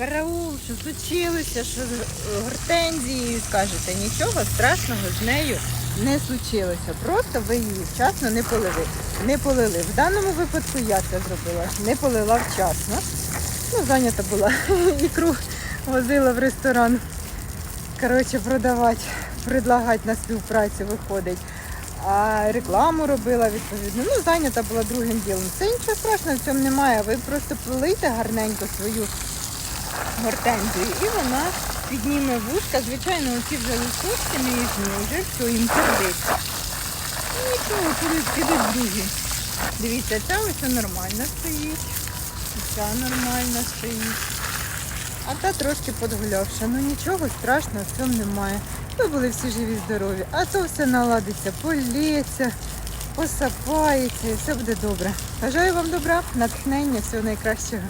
Караул, що случилося, що з гортензією скажете, нічого страшного з нею не случилося. Просто ви її вчасно не полили. Не полили. В даному випадку я це зробила. Не полила вчасно. Ну, зайнята була. Ікру возила в ресторан. Коротше, продавати, предлагати на співпрацю виходить. А рекламу робила відповідно. Ну, зайнята була другим ділом. Це нічого страшного в цьому немає. Ви просто полийте гарненько свою гортензію і вона підніме вушка. Звичайно, оці вже листочки нижні, вже все, їм сердиться. Ну нічого, підуть, другі. Дивіться, ця ось нормально стоїть. Ця нормально стоїть. А та трошки подгулявша. Ну нічого страшного в цьому немає. Ви були всі живі, здорові. А то все наладиться, полється, посапається і все буде добре. Бажаю вам добра, натхнення, всього найкращого.